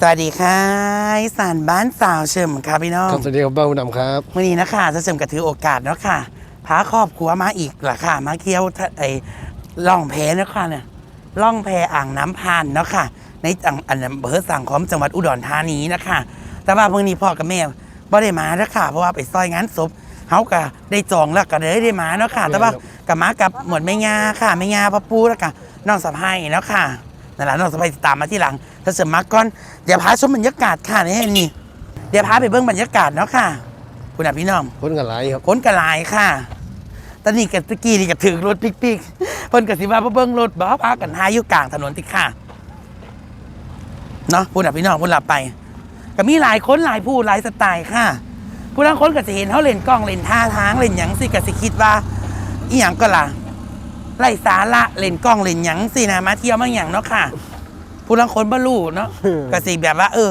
สวัสดีค่ะอีสานบ้านสาวเฉิมค่ะพี่น้องครับสวัสดีครับบ้าดำครับวันนี้นะคะจะเฉิมกระถือโอกาสเนาะค่ะพาครอบครัวมาอีกละค่ะ มาเที่ยวทะไอ้ล่องแพเนาะค่ะเนี่ยล่องแพอ่างน้ำพานเนาะค่ะ ในจังอันอำเภอสังคมจังหวัดอุดรธานีนะคะ แต่ว่าเพิ่งนี้พ่อกับแม่บ่ได้มาเนาะค่ะ เพราะว่าไปซอยงานศพเขาก็ได้จองแล้วก็เลยได้มาเนาะค่ะ แต่ว่ากับมากับหมวดแม่งาค่ะแม่งาพ่อปูแล้วก็น้องสะพ้ายเนาะค่ะ นั่นแหละน้องสะพ้ายติดตามมาที่หลัง ถ้าเสริมมาก่อน เดี๋ยวพาชมบรรยากาศค่ะนี่นี่ เดี๋ยวพาไปเบิ่งบรรยากาศเนาะค่ะ คุณอาพี่น้องคนกันหลายครับคนกระลายค่ะตอนนี้กับตะกี้นี่กับถือรถปิกๆเพิ่นกับสิว่าเบิ่งรถบ่พากันหาอยู่กลางถนนติค่ะเนาะพูดอะพี่น้องพูดหลับไปก็มีหลายคนหลายผู้หลายสไตล์ค่ะ ผู้ทั้งคนก็จะเห็นเขาเล่นกล้องเล่นท่าทางเล่นหยังสิก็สิคิดว่าอีหยังก็ล่ะ ไร้สาระเล่นกล้องเล่นหยังสินะมาเที่ยวมาหยังเนาะค่ะ ผู้ทั้งคนบ่รู้เนาะ ก็สิแบบว่า เออ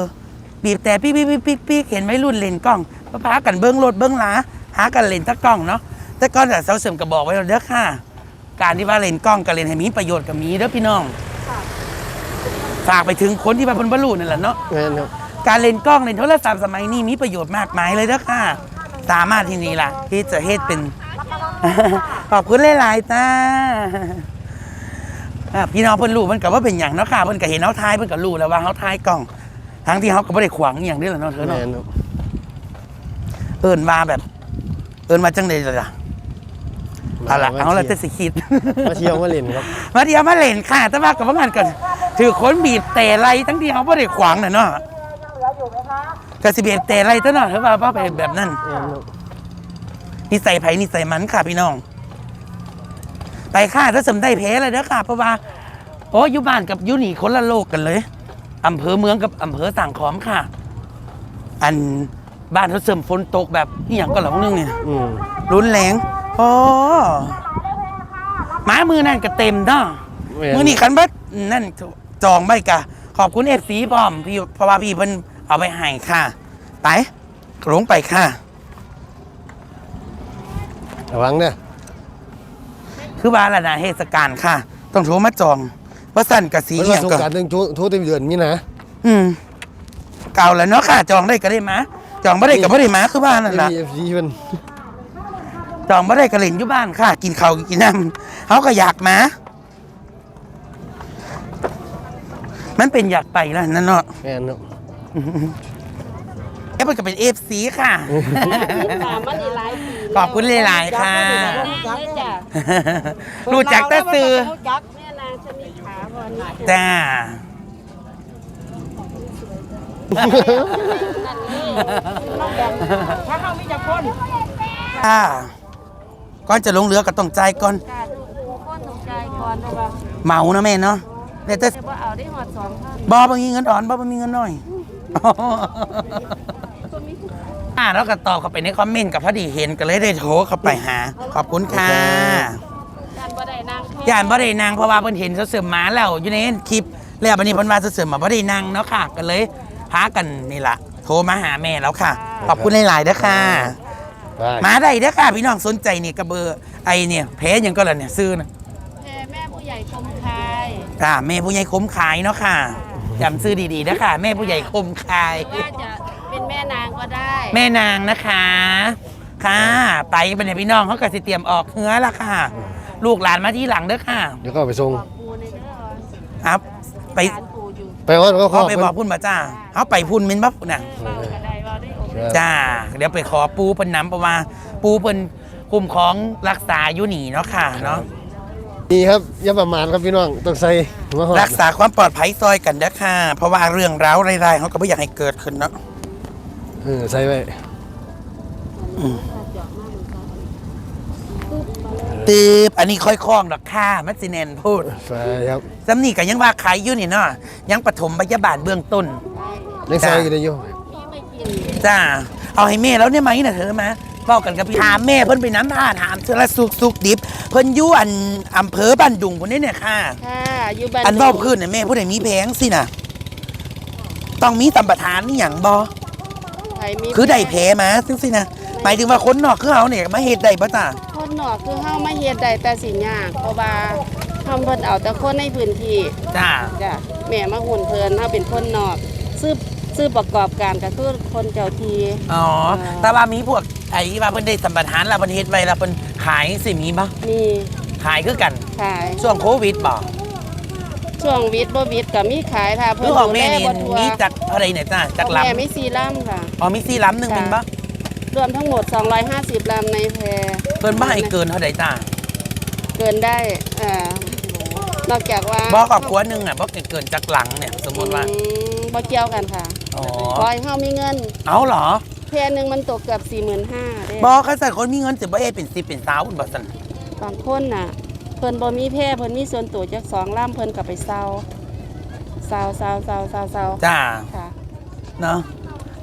บีบแต่ปิ๊กปิ๊กปิ๊กปิ๊กปิ๊กเห็นไม่รุ่นเล่นกล้องมาพากันเบิ้งรถเบิ้งหลาหากันเล่นตะกล้องเนาะแต่ก่อนแต่เสาเสริมก็บอกไว้แล้วเด้อค่ะ การที่ว่าเล่นกล้องกับเล่นให้มีประโยชน์กับมีเด้อพี่น้องฝากไปถึงคนที่ว่าเพิ่นบ่รู้นั่นแหละเนาะ แม่นครับการเล่นกล้องเล่นโทรศัพท์สมัยนี้มีประโยชน์มากมายเลยเด้อค่ะ สามารถที่นี่ล่ะที่จะเฮ็ดเป็น ขอบคุณหลายๆจ้าอะพี่น้องเพิ่นรู้มันก็ว่าเป็นอย่างเนาะค่ะเพิ่นก็เห็นเฮาทายเพิ่นก็รู้แล้วว่าเฮาทายกล้องทั้งที่เฮาก็บ่ได้ขวางอหย่างนี้แหละเนาะเธอแม่เนาะนครับเอิ้นว่าแบบ เอิ้นว่าจังได๋ล่ะเอาล่ะเอาละจะสิคิดมาเที่ยวมาเล่นครับมาเดียวมาเล่นค่ะแต่ว่ากับว่างานกันถือคนบีบแต่ไรทั้งที่เขาไม่ได้ขวางน่ะเนาะกสิบีบแต่ไรตั้งเนาะเธอว่าว่าไปแบบนั้นแม่ นครับนิสัยไผนิสัยมันค่ะพี่น้อง ไปค่ะถ้าสมได้แพ้เลยเด้อค่ะ เพราะว่าโอ้อยุบ้านกับอยุนี่คนละโลกกันเลยอำเภอเมืองกับอำเภอต่างขอมค่ะ อันบ้านเขาเสริมฝนตกแบบนี่อย่างก็หลงนึงเนี่ยอืมรุนแรงโอ้ไม้มือนั่นก็เต็มเนาะแม่นมือนี่คันบัดนั่นจองใบกะ ขอบคุณเอฟซีพร้อมพี่เพราะว่าพี่เพิ่นเอาไปให้ค่ะ ไปลงไปค่ะ ระวังเนี่ยคือว่าละนะเทศกาลค่ะ ต้องโทรมาจองว่าสั่นกับสีมันเหี่ว่ายสงก็กรารหนึ่งโทรโทรเต็มเดือนนี่นะอืมเก่าแล้วเนาะค่ะ จองได้ก็ได้มาจองไม่ได้ก็ไม่ได้มาคือบ้านนั่นแหละเอฟซีมันจองไม่ได้ก็เล่นอยู่บ้านค่ะ กินข้าวกินน้ำเขาก็อยากมามันเป็นอยากไปแล้วนั่นเนาะแม่นครับ เอ๊ะมันก็เป็นเอฟซีค่ะ ตามมันนี่หลายปีขอบคุณหลายๆค่ะแน่เลยจ้ะรู้จักแต่ซื้อรู้จักแม่นางชนิดขาบอลนี่จ้า นั่นนี่น้องแบงถ้าเขามีจะพ้นค่ะก่อนจะลงเรือก็ต้องจ่ายก่อน การพ้นตกใจก่อนเลยว่าเหมานะแม่เนาะแต่แต่ จะว่าเอาได้หอดสองพันบอบมีเงินอ่อนบอบมีเงินน้อย อ่าแล้วก็ตอบเข้าไปในคอมเมนต์กับพอดีเห็นก็เลยได้โทรเข้าไปหา ขอบคุณค่ะการบ่ได้นางแท้ย่านบ่ได้นางเพราะว่าเพิ่นเห็นเสริมหมาแล้วอยู่ในคลิปแล้วบัดนี้เพิ่นว่าเสริมมาบ่ได้นางเนาะค่ะก็เลยพากันนี่ล่ะโทรมาหาแม่แล้วค่ะ ขอบคุณหลายๆเด้อค่ะได้มาได้เด้อค่ะ พี่น้องสนใจนี่กระเบอร์ไอเนี่ยแพ้หยังก็แล้วเนี่ยซื้อนะแม่แม่ผู้ใหญ่คมคายค่ะแม่ผู้ใหญ่คมขายเนาะค่ะจำซื้อดีๆนะค่ะ แม่ผู้ใหญ่คมขายว่าจะเป็ นแม่นางก็ได้แม่นางนะคะ ค่ะไปเป็นพี่น้องเขาก็สิเตรียมออกเฮือละค่ะ ลูกหลานมาที่หลังเด้อค่ะเดี๋ยวก็เอาไปส่ง บอกปูในเด้อครับ ไปหลานปูอยู่ไปว่าก็ขอเขาไปบอกพุ่นมาจ้าเขาไปพุ่นมินบับน่ะ เฝ้าก็ได้เว่าได้โอเคจ้า เดี๋ยวไปขอปูเพิ่นน้ำเพราะว่าปูเพิ่นคุ้มของรักษาอยู่หนีเนาะค่ะเนาะนี่ครับอย่าประมาทครับพี่น้องต้องใส่มาหอดรักษาความปลอดภัยซอยกันเด้อค่ะ เพราะว่าเรื่องร้าวรายๆเขาก็ไม่อยากให้เกิดขึ้นเนาะ เออใส่ไว้ตืบอันนี้ค่อยคล้องดอกค่ะมัสิแนนพูดใส่ครับสำนี่ก็ยังว่าขายอยู่นี่เนาะยังปฐมพยาบาลเบื้องต้นยังใส่กันได้อยู่พี่ไม่กินจ้าเอาให้แม่แล้วเนี่ยไหมนะเธอมาบอกกันกับพี่ถามแม่เพิ่นไปน้ำท่าถามเธอละสุกสุกดิบ เพิ่นอยู่อันอำเภอบ้านดุงคนนี้เนี่ยค่ะค่ะอยู่บ้านอันเว้าพื้นน่ะแม่ผู้ใดมีแพงสิน่ะต้องมีสัมปทานนี่หยังบ่ใครมีคือได้แพ้มาซึ่งสินะหมายถึงว่าคนนอกคือเฮาเนี่ยมาเฮ็ดได้บ่จ้าคนนอกคือเฮามาเฮ็ดได้แต่สิยากเพราะว่าทำเพิ่นเอาแต่คนในพื้นที่จ้าจ้ะแม่มาหุ่นเพิ่นเฮาเป็นคนนอกซื้อซื้อประกอบการก็คือคนเจ้าทีอ๋ออ่าแต่ว่ามีพวกไอ้ว่าเพิ่นได้สัมปทานแล้วเพิ่นเฮ็ดไว้แล้วเพิ่นขายสิมีบ่มีขายคือกันขายช่วงโควิดบ่ ช่วงวิทย์บ่วิทย์ก็มีขายค่ะคืเพิ่อนของแม่นี่ดูลบ่ทั่วมีจักอะไรเนี่ยจ้าจักของลำแม่มีสี่ลำค่ะ อ๋อมีสี่ลำหนึงเป็นบ่รวมทั้งหมด 250ลำในแพเพิ่นบ่ให้เกินเท่าใดจ้าเกินได้อ่านอกจากว่าบ่ครอบครัวหนึงอะบ่เกินจักหลังเนี่ยสมมุติว่าอืมบ่เกี่ยวกันค่ะอ๋อขอให้เฮามีเงิน เอาเหรอแพหนึงมันตกเกือบ45,000เด้บ่คันสันคนมีเงินสิบ่เฮ็ดเป็น10เป็น20พุ่นบ่ซั่นบางคนน่ะเพิ่นบ่มีแพเพิ่นมีส่วนตัวจักสองลำเพิ่นก็ไปเซาเซาเซาเซาเซาเซาจ้าค่ะ เนาะ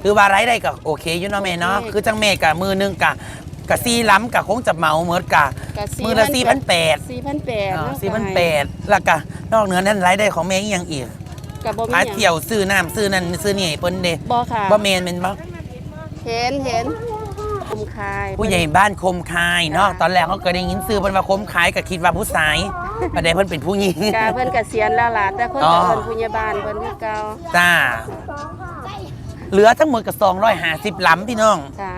คือว่ารายได้ก็โอเคอยู่เนาะแม่เนาะโอเค คือจังแม่ก็มือหนึงก็ก็สี่ล้ำก็คงจะเหมาหมดก็ก็มือละ4,800 4,800อ๋อเนาะสี่พันแปดแล้วก็นอกเหนือนั้นรายได้ของแม่อีกอย่างอีกก็บ่มีพาหยังเที่ยวซื้อน้ำซื้อนั่นซื้อนี่ให้เปิ้นเด้บ่ค่ะบ่แม่นแม่นบ่เห็นเห็น คุมคายผู้ใหญ่บ้านคมคายเนาะค่ะตอนแรกเขาก็ได้ยินซื้อเพิ่นว่าคมคายก็คิดว่าผู้ชายประเดี๋ยวเพิ่นเป็นผู้หญิง กาเพิ่นเกษียณแล้วล่ะแต่คนอ๋อก็เพิ่นผู้ใหญ่บ้านเพิ่นคือเก่าจ้าเหลือทั้งหมดก็250ล้ำพี่น้องค่ะ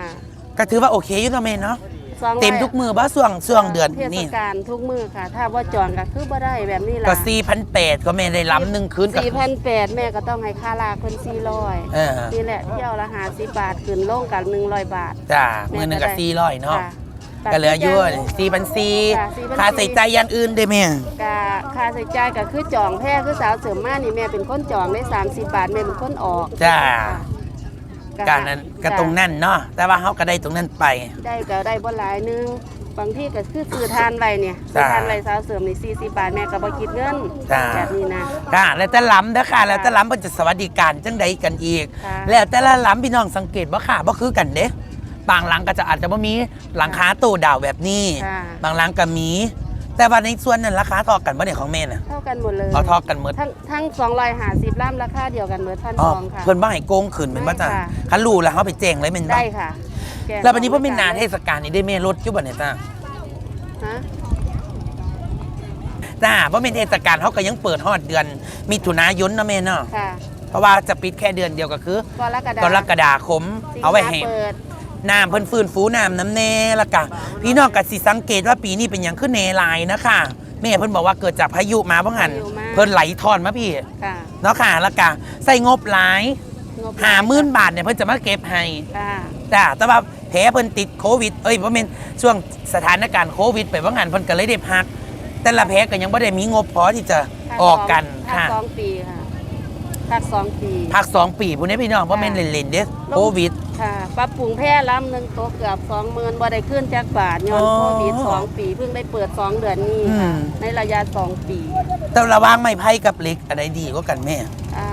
ก็ถือว่าโอเคอยู่เนาะแม่เนาะ สองร้อย เต็มทุกมือบ่ช่วงช่วงเดือนเทศนี่กาลทุกมื้อค่ะ ถ้าว่าจองก็คือบ่ได้แบบนี้ล่ะก็4,800ก็แม่ได้ล้ำหนึงคืนก็4,800แม่ก็ต้องให้ค่าลากเพิ่น400เออนี่แหละเที่ยวละ50บาทขึ้นลงกัน100บาทจ้ามือหนึงก็400เนาะค่ะก็เหลืออยู่ค่ะ4,400 4,400 ค่าใส่ใจายอย่างอื่นได้แม่กาค่าใช้จ่ายก็คือจองแพร่คือสาวเสริมมานี่แม่เป็นคนจองได้30 บาทแม่เป็นคนออกจ้าค่ะ การนั้นก็ตรงนั้นเนาะแต่ว่าเขาก็ได้ตรงนั้นไป ได้ก็ได้บ่หลายนึงบางที่ก็คือซื้อทานไว้เนี่ยซื้จ้าอทานไว้สาวเสริมนี่40บาทแม่ก็บ่คิดเงินจ้าแบบนี้นะค่ะแล้วแต่ล้ำนะค่ะแล้วแต่ล้ำมันจะสวัสดิการจังใดกันอีกค่ะแล้วแต่ละล้ำพี่น้องสังเกตว่าค่ะบ่คือกันเด้บางหลังก็จะอาจจะบ่มีหลังคาโตดาวแบบนี้ค่ะบางหลังก็มี แต่ว่าในส่วนนั้นราคาเทอกันบ่เนี่ยของแม่น่ะเท่ากันหมดเลยเอาเทอกันหมดทั้งทั้ง250ล้านราคาเดียวกันหมดพันอ๋อสองค่ะเพิ่นบ่ให้โกงขึ้นแม่นบ่จ้ะไม่ค่ะคันรู้แล้วเขาไปแจ้งเลยแม่นบ่ได้ค่ะกแล้ววันนี้เพิ่นเป็นนาเทศกาลนี่ได้แม่ลดอยู่บ่เนี่ยจ้ะฮะจ้าบ่แม่นเทศกาลเขาก็ยังเปิดฮอดเดือน มิถุนายนเนาะแม่เนาะค่ะเพราะว่าจะปิดแค่เดือนเดียวก็คือกรกฎากรกฎาคมสิงเอาไว้หให้เปิด น้ำเพิ่นฟื้นฟูน้ำน้ำแน่ละกะ พี่น้องก็สิสังเกตว่าปีนี้เป็นหยังขึ้นเนหลายนะคะแม่เพิ่นบอกว่าเกิดจากพายุมาบ่หันเพิ่นไหลทอนมาพี่ค่ะเนาะค่ะละกะใส่งบหลายงบหาหมื่นบาทเนี่ยเพิ่นจะมาเก็บให้ ค่ะ จ้าแต่ว่าแผลเพิ่นติดโควิด เอ้ยบ่แม่นช่วงสถานการณ์โควิด ไปว่างันเพิ่นก็เลยได้พัก แต่ละแผลก็ยังบ่ได้มีงบพอที่จะออกกันภาค่ะคสองปีค่ะภาคสองปี พักสองปีพวกนี้พี่น้องบ่แม่นเล่นๆเด้โควิด ค่ะ ปรับปรุงแพร่ล้ำหนึ่งโตะเกือบสองหมื่นบ่ได้ขึ้นจากบาทย้อนอ๋อโควิดสองปีเพิ่งได้เปิดสองเดือนนี้ค่ะ อืม ในระยะสองปีแต่ระหว่างไม้ไผ่กับเหล็กอะไรดีกว่ากันแม่อ่า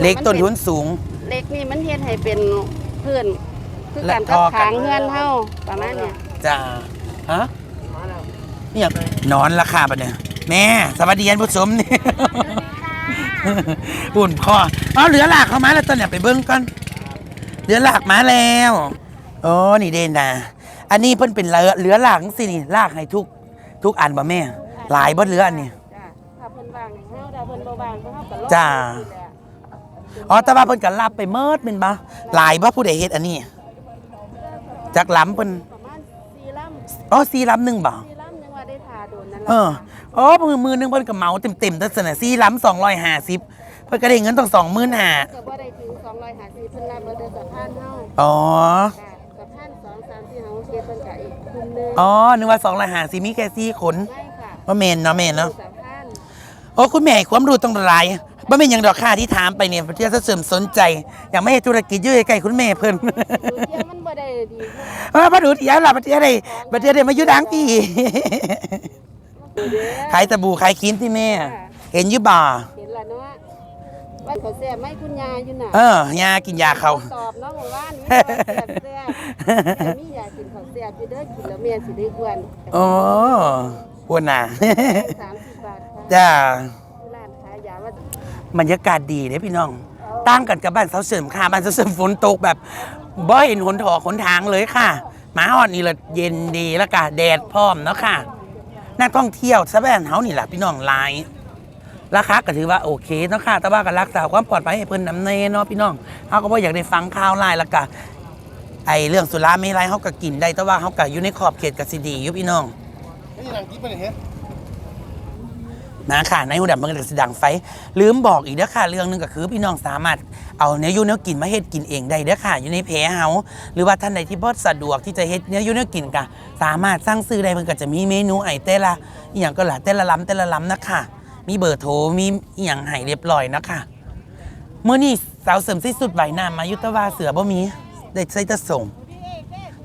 เหล็กต้นทุนมัสูงเป็เล็กนี่มันเฮ็ดให้เป็นพื้นคือและการท่กับอกัน ขางเฮือนเฮาประมาณเนี้ยจ้าฮะนี่อย่างนอนราคาปะเนี่ย แม่ สวัสดีท่านผู้ชมนี่หุ่นพ่อเอาเหลือหลากเข้ามาแล้วตอนเนี่ยไปเบิ้งก่อน เหลือหลากมาแล้วโอ้นี่เด่นนะอันนี้เพิ่นเป็นเหลือเหลือหลากสินี่ลากให้ทุก ทุกอันบ่แม่ หลายบ่เหลืออันนี้จ้ะถ้าเพิ่นวางให้เฮาถ้าเพิ่นบ่วางเฮาก็ลดจ้านี่แหละอ๋อแต่ว่าเพิ่นก็รับไปเมิดแม่นบ่หลายบ่ผู้ใดเฮ็ดอันนี้จักล้ำเพิ่นประมาณ4ลำอ๋อสี่ล้ำหนึงบ่ 4ลำยังว่าได้ทาโดนนั่นเอล่ะออ๋อมือมือหนึงเพิ่นก็เหมาเต็มๆตั้งแต่สี่ล้ำสองร้อยห้าสิบเพิ่นก็ได้เงินต้องสองหมื่นห้าก็บ่ได้ถึง 250เพิ่นรับเบิดเดือนสะพานเฮาอ๋อ ค่ะสะพาน2 3 4เฮาเฮ็ดเพิ่นก็อีกคุมหนึงอ๋อ นึกว่าสองร้อยห้าสิบมีแค่สี่คนไม่ค่ะว่าเมนเนาะเมนเนาะ สะพานโอ้คุณแม่ให้ความรู้ต้องหลายบ่เป็นหยังดอกค่าที่ถามไปเนี่ยเพื่อจะเสริมสนใจ อยากไม่ให้ธุรกิจอยู่ใกล้ๆคุณแม่เพิ่น ดูเที่ยวมันบ่ได้ดีเออมาดูที่ยาวล่ะประเทศใดประเทศใดมาอยู่ดังพี่ เด้อ ขายตะบูขายคินที่แม่เห็นอยู่บ่า เห็นละเนาะ ว่าเขาแซ่บไหมคุณยายอยู่น่ะเออยากินยาเขา ตอบเนาะหมู่บ้านนี้ว่าแซ่บแซ่บแต่มียากินข้าวแซ่บอยู่เด้อกินแล้วแม่สิได้อ้วนโอ้ปวดหนา30บาทค่ะจ้า ร้านขายยาว่าบรรยากาศดีเด้พี่น้องต่างกันกับบ้านเสาเสริมค่ะ บ้านเสาเสริมฝนตกแบบบ่เห็นหนถอขนทางเลยค่ะหมาอ่อนนี่ละเย็นดีแล้วก็แดดพร้อมเนาะค่ะ นักท่องเที่ยวซะแบนเฮานี่แหละพี่น้องหลาย ราคาก็ถือว่าโอเคเนาะค่ะ แต่ว่าก็รักษาความปลอดภัยให้เพิ่นนำเนเนาะพี่น้องเขาก็บ่อยากได้ฟังข่าวหลายแล้วก็ไอเรื่องสุราไม่ไรเขาก็กินได้ แต่ว่าเขาก็อยู่ในขอบเขตกสิดีอยู่พี่น้องนี่หนังกิ๊บไปเลยเฮ็ดนะค่ะในหูดับมันก็สิดังไฟ ลืมบอกอีกเด้อค่ะ เรื่องหนึงก็คือพี่น้องสามารถเอาเนื้อยูเนื้อกินมาเฮ็ดกินเองได้เด้อค่ะ อยู่ในเพจเฮาหรือว่าท่านใดที่บ่สะดวกที่จะเฮ็ดเนื้อยูเนื้อกินก็สามารถสั่งซื้อได้เพิ่นก็จะมีเมนูไอแต่ละอหย่างก็ล่ะแต่ละล้ำแต่ละล้ำนะค่ะ มีเบอร์โทรมีอหย่างให้เรียบร้อยนะค่ะเมื่อนี้สาวเสริมที่สุดใบหน้ามายุตวาเสือบ่มีได้ใส่แตะส่ง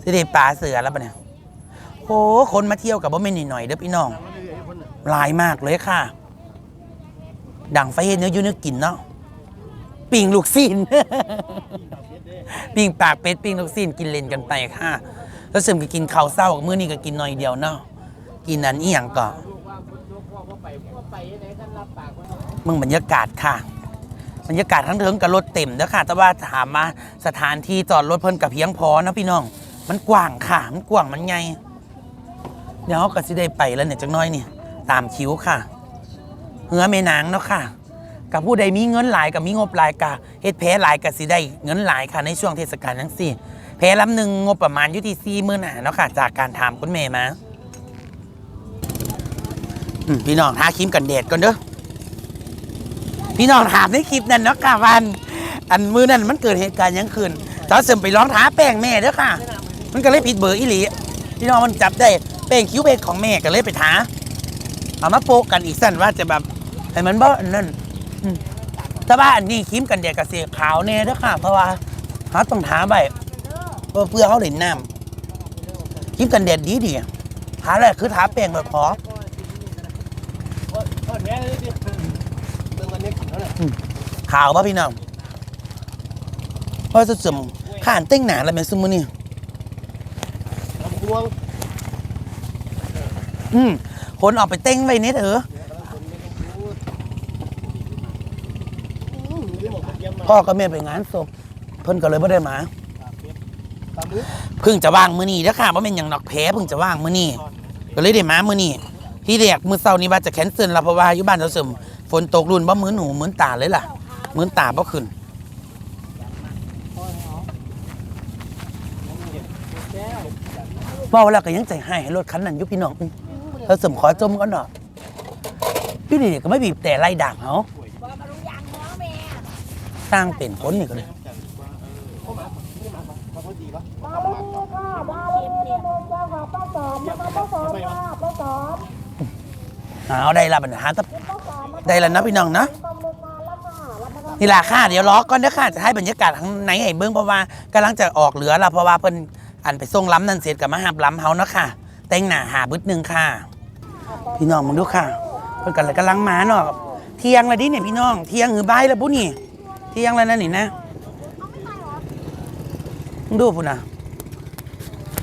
สิได้ปลาเสือแล้วปะเนี่ยโอ้คนมาเที่ยวกับบ่แม่นหน่อยๆเด้อพี่น้องหลายมากเลยค่ะ ดังไฟเฮ็ดเนื้ออยูเนื้อกินเนาะปิ่งลูกซีน ปิ่งปากเป็ดปิ่งลูกซีนกินเล่นกันไปค่ะ แล้วเสริมก็กินข้าวเศร้ามื้อนี้ก็กินหน่อยเดียวเนาะกินอันอีหยังก็ มึงบรรยากาศค่ะ บรรยากาศทั้งเทิงกับรถเต็มเด้อค่ะ แต่ว่าถามมาสถานที่จอดรถเพิ่นกับเพียงพอนะพี่น้อง มันกว้างค่ะ มันกว้างมันใหญ่เดี๋ยวเขาก็สิได้ไปแล้วเนี่ยจักหน้อยเนี่ยตามคิวค่ะเหือแม่นางเนาะค่ะ กับผู้ใดมีเงินหลายกับมีงบหลายกะเฮ็ดแพ้หลายกับสิได้เงินหลายค่ะในช่วงเทศกาลทั้งสี่แพ้ลำหนึ่งงบประมาณอยู่ที่สี่หมื่นหาเนาะค่ะ จากการถามคุณแม่มา พี่น้องทาครีมกันแดดก่อนเด้อพี่น้องถามในคลิปนั้นเนาะค่ะวัน อันมือนั้นมันเกิดเหตุการณ์ยังคืนตอนเสริมไปร้องท้าแป้งแม่เด้อค่ะ มันก็เลยผิดเบอร์อีหลีพี่น้องมันจับได้แป้งคิ้วเพชรของแม่ก็เลยไปท้าเอามาโปะกันอีกสั้นว่าจะแบบให้มันบ่อันนั่นอืมแต่ว่าอันนี้ครีมกันแดดกับเสียขาวแน่เด้อค่ะ เพราะว่าเขาต้องทาใบเพื่อเขาเห็นน้ำครีมกันแดดดีดีทาแรกคือทาแป้งแบบพอ ทอดแม่เลยดิเบิ่งวันนี้กินแล้วน่ะ ขาวป่ะพี่น้องเพราะจะสมข้านเต้งหนาแล้วเป็นซุมอนี่ลำพวงอืมคนออกไปเต้งไว้เน็ตเอออืมนี่หมกกระเทียมมาพ่อกับแม่ไปงานศพเพิ่นก็เลยไม่ได้มาตามมือเพิ่งจะว่างมื้อนี้เด้อค่ะว่าเป็นอย่างนอกแพ้เพิ่งจะว่างมื้อนี้ก็เลยได้มามื้อนี้ที่แรกมื้อเช้านี้ว่าจะแคนเซิลแล้วเพราะว่าอยู่บ้านเราเสริม ฝนตกรุ่นบ่มื้อหนูเหมื้อตาเลยล่ะเหมื้อตาบ่ขึ้นเว่าแล้วก็ยังใจให้ให้รถคันนั้นอยู่พี่น้องเราสมขอจมก่อนเนาะพี่นี่ก็ไม่บีบแต่ไล่ด่างเขาสร้างเป็นคนนี่ก็เลยมาพอดีปะเอาได้ละปัญหาต่ ได้แล้วนะพี่น้องนะนี่ล่ะค่ะ เดี๋ยวรอก่อนนะค่ะ จะให้บรรยากาศข้างในให้เบิ้งเพราะว่ากำลังจะออกเหลือแล้วเพราะว่าเพิ่นอันไปส่งล้ำนั่นเสร็จกับมาหับล้ำเฮาเนาะค่ะ แต่งหน้าหาบึดหนึ่งค่ะ พี่น้องมึงดูค่ะเพิ่นกันเลยกำลังมาเนาะเที่ยงแล้วดิเนี่ยพี่น้องเที่ยงหือบ่ายแล้วบุนี่ เที่ยงแล้วนั่นนี่นะมึงดูพุ่นน่ะ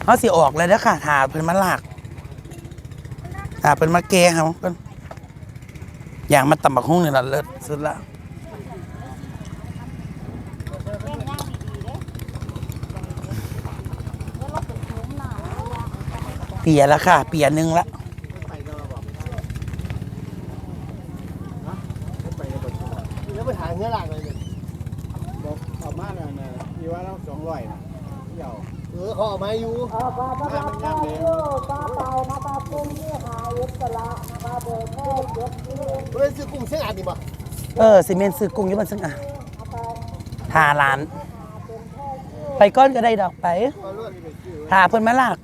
เขาสิออกแล้วเด้อค่ะถาเพิ่นมาลากอ่าเป็นมาเกเขาเพิ่น อย่างมาตำบักหุ่งนี่ละเลิศสุดละเปียแล้วค่ะ เปียหนึ่งละแล้วไปหาเนื้อหลักเลยเนี่ยบอกเอามาน่ะนะที่ว่าเราสองร้อยนะเดี๋ยวเออเขาเอามาอยู่มามันย่างเลย เฮ้ยซื้อกุ้งเส้นอันนี้ป่เออซีเมนต์ซื้อกุ้งอยี่มันซึ่งอะหาล้าน ไปก้อนก็ได้ดอกไปเอาเพื่อหาเพิ่นมาลาก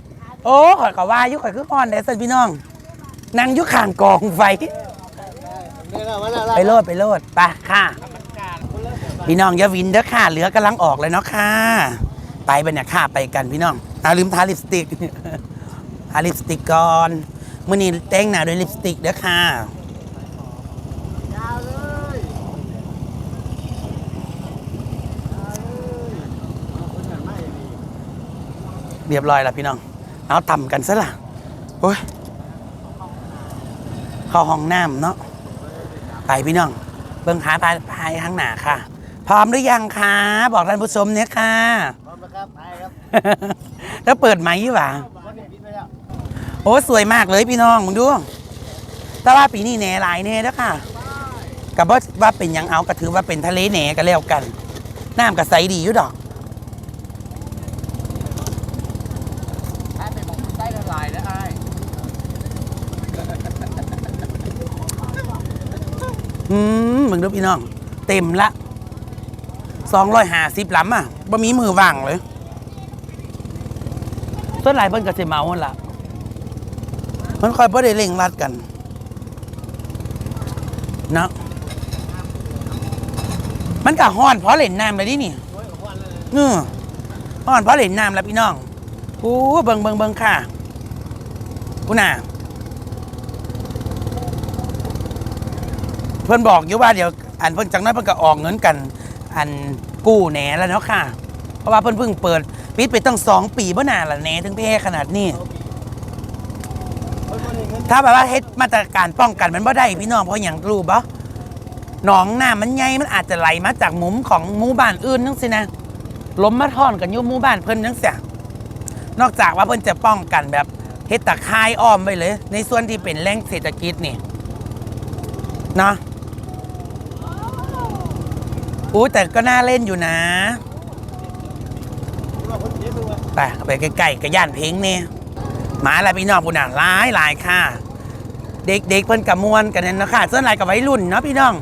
โอ้ข่อยก็ว่าอยู่ข่อยคืออ่อนแต่สันพี่น้องนั่งอยู่ข้างกองไฟ เนี่ยละมันละไปโลดไปโลดไปค่ะ พี่น้องอย่าวินเด้อค่ะ เหลือกำลังออกเลยเนาะค่ะ ไปบันเนี่ยค่ะไปกันพี่น้องอาลืมทาลิปสติก ทาลิปสติกก่อนมื่อนี้แต่งหน้าด้วยลิปสติกเด้อค่ะ ยาวเลยคนหันไม่ดี เรียบร้อยแล้วพี่น้องเอาต่ำกันซะล่ะโอ้ยเข้าห้องน้ำเนาะไปพี่น้อง เบิ่งขาพายพายข้างหน้าค่ะ พร้อมหรือยังคะบอกท่านผู้ชมเนี่ยค่ะ พร้อมนะครับไปครับ แล้วเปิดไหมยี่หว่าวันนี้ปิดไปแล้วโอ้สวยมากเลยพี่น้องมึงดูแต่ว่าปีนี้แหน่หลายแหน่เด้อค่ะกับว่าว่าเป็นหยังเอาก็ถือว่าเป็นทะเลแหนก็แล้วกันน้ำก็ใสดีอยู่ดอก ถ้าเป็นของใต้ละลายแล้วไอ้ อืมมึงดูพี่น้อง เต็มละสองร้อยห้าสิบล้ำอะบ่มีมือว่างเลยส่วนหลายเพิ่นก็สิเมาหั่นล่ะมันค่อยบ่ได้เร่งรัดกันเนาะมันก็ฮ้อนเพราะเล่นน้ำเลยดินี่เออฮ้อนเพราะเล่นน้ำแล้วพี่น้องกูเบิ่งเบิ่งเบิ่งค่ะกูน่ะ เพิ่อนบอกอยู่ว่าเดี๋ยวอันเพิ่นจังนั้นเพิ่นก็ออกเงินกัน อันกู้แหนแล้วเนาะค่ะ เพราะว่าเพิ่นเพิ่งเปิดปิดไปตั้งสองปีบ่อนานละแหนถึงแพ้ขนาดนี้ ถ้าแบบว่าเฮ็ดมาตรการป้องกันมันบ่ได้พี่น้องเพราะอย่างรู้บ่หนองน้ามันใหญ่มันอาจจะไหลมาจากมุมของหมู่บ้านอื่นจังซี่นะล้มมาท่อนกันอยู่หมู่บ้านเพิ่นจังซี่นอกจากว่าเพิ่นจะป้องกันแบบเฮ็ดตะคายอ้อมไว้เลย ในส่วนที่เป็นแหล่งเศรษฐกิจนี่เนาะ อู้แต่ก็น่าเล่นอยู่นะไปไปใกล้ๆกับย่านเพลงเนี่ยหมาละพี่น้องปุ่นน่ะหลายหลายค่ะ เด็กๆเพิ่นกับมวนกันนั่นนะค่ะเส่วนลายกับวัยรุ่นเนาะพี่น้อง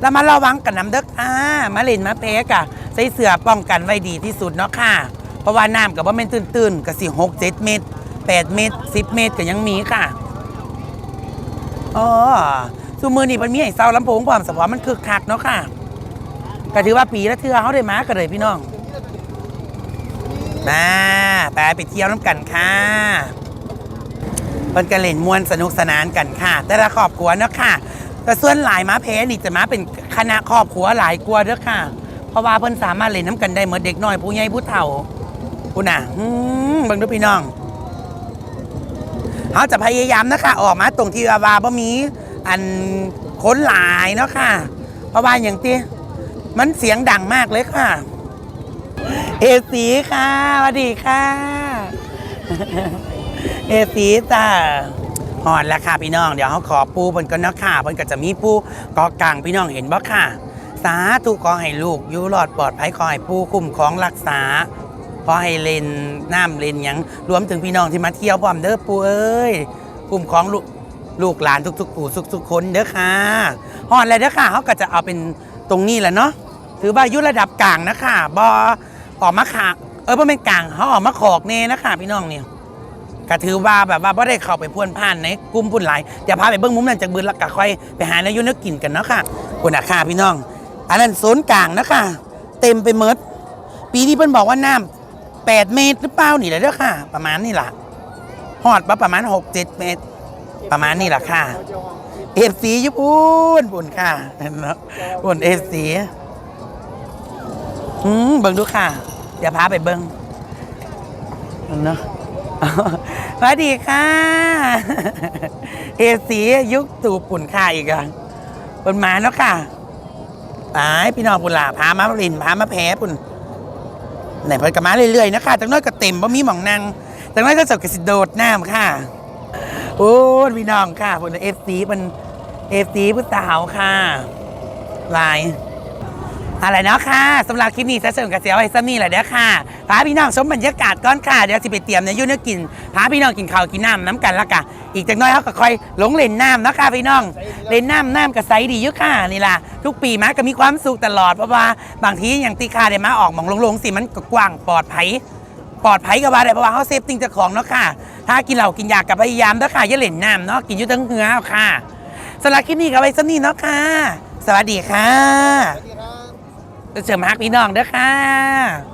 แล้วมาระวังกันน้ำเด็กอ่ามาเล่นมาเพกอะใส่เสื้อป้องกันไว้ดีที่สุดเนาะค่ะ เพราะว่าน้ำกับว่าเป็นตื้นๆกับสิหกเจ็ดเมตรแปดเมตรสิบเมตรก็ยังมีค่ะอ๋อซูมือนี่มันมีไอ้เสาลำโพงความสปอร์ตมันคึกคักเนาะค่ะ ก็ถือว่าปีละเทื่อเขาได้มากันเลยพี่น้องมาไปไปเที่ยวน้ำกันค่ะเพิ่นก็เล่นมวนสนุกสนานกันค่ะ แต่ละครอบครัวเนาะค่ะ แต่ส่วนหลายม้าเพนี่จะมาเป็นคณะครอบครัวหลายกลัวเด้อค่ะ เพราะว่าเพิ่นสามารถเล่นน้ำกันได้เหมือนเด็กน้อยผู้ใหญ่ผู้เฒ่าผู้น่ะบิ่งดูพี่น้องเขาจะพยายามนะคะออกมาตรงที่ว่าบ่มีอันค้นหลายเนาะค่ะ เพราะว่าอย่างที่ มันเสียงดังมากเลยค่ะ เอสีค่ะสวัสดีค่ะ เอสีจ้าหอดแล้วค่ะพี่น้อง เดี๋ยวเขาขอปูเพิ่นก็นาะค่ะเพิ่นก็จะมีปูกอกลางพี่น้องเห็นบ่ค่ะ สาธุขอให้ลูกอยู่รอดปลอดภัยขอให้ปูคุ้มของรักษาขอให้เล่นน้ำเล่นยังรวมถึงพี่น้องที่มาเที่ยวพร้อมเด้อปูเอ้ยคุ้มของลูกลูกหลานทุกๆผู้ทุกๆคนเด้อค่ะหอดแล้วเด้อค่ะเขาก็จะเอาเป็น ตรงนี้แหละเนาะถือว่ายู่ระดับกลางนะคะบอออกมาขากเออบ่เป็นกลางเขาออกมาขอกเน่นะคะพี่น้องเนี่ยก็ถือว่าแบบว่าบ่ได้เข้าไปพ่วนผ่านในกลุ่มพุ่นหลายเดี๋ยวพาไปเบิ้งมุมนั้นจากบืนล้วก็ค่อยไปหาในยุนกกินกันเนาะค่ะคุณอาค่าพี่น้อง อันนั้นโซนกลางนะคะ เต็มไปหมดปีนี้เพิ่นบอกว่าน้ำแปดเมตรหรือเปล่านี่แหละเด้อค่ะ ประมาณนี่ล่ะหอดมาประมาณหกเจ็ดเมตร ประมาณนี่แหละค่ะ เอฟซีญี่ปุ่นปุ่นค่ะเนาะปุ่นเอฟซีอืมเบิ่งดูค่ะ เดี๋ยวพาไปเบิ่งเนาะสวัสดีค่ะเอฟซียุคตู่ปุ่นค่ะอีกอะปุ่นมาเนาะค่ะตายพี่น้องปุ่นหล่ะพามาลินพามาแพ้ปุ่นไหนเพิ่นก็มาเรื่อยๆนะคะจังน้อยก็เต็มบ่มีหม่องนั่งจังน้อยก็จะกระสิโดดน้ำค่ะ โอ้ยพี่น้องค่ะผมเอฟซีเป็นเอฟซีผู้สาวค่ะลายอะไรเนาะค่ะสำหรับคลิปนี้จะเสริมกับเสียวไอ้ซัมนี่แหละเด้อค่ะพาพี่น้องชมบรรยากาศก้อนค่ะเดี๋ยวสิไปเตรียมในยุ่นกินพาพี่น้องกินข้าวกินน้ำน้ำกันละกะอีกจักน้อยเขาก็ค่อยหลงเล่นน้ำเนาะค่ะพี่น้องเล่นน้ำน้ำกับใสดีอยู่ค่ะนี่ล่ะทุกปีมาก็มีความสุขตลอดเพราะว่าบางทีอย่างตีคาเดี๋ยวมาออกหมองลงๆสิมันก็กว้างปลอดภัย ปลอดภัยกับว่าได้เพราะว่าเขาเซฟติ้งเจ้าของเนาะค่ะ ถ้ากินเหล้ากินยากับพยายามเด้อค่ะอย่าเล่นน้ำเนาะกินอยู่ทั้งเหือเอาค่ะสำหรับคลิปนี้ก็ไว้สักนี้เนาะค่ะ สวัสดีค่ะสวัสดีครับเสริมฮักพี่น้องเด้อค่ะ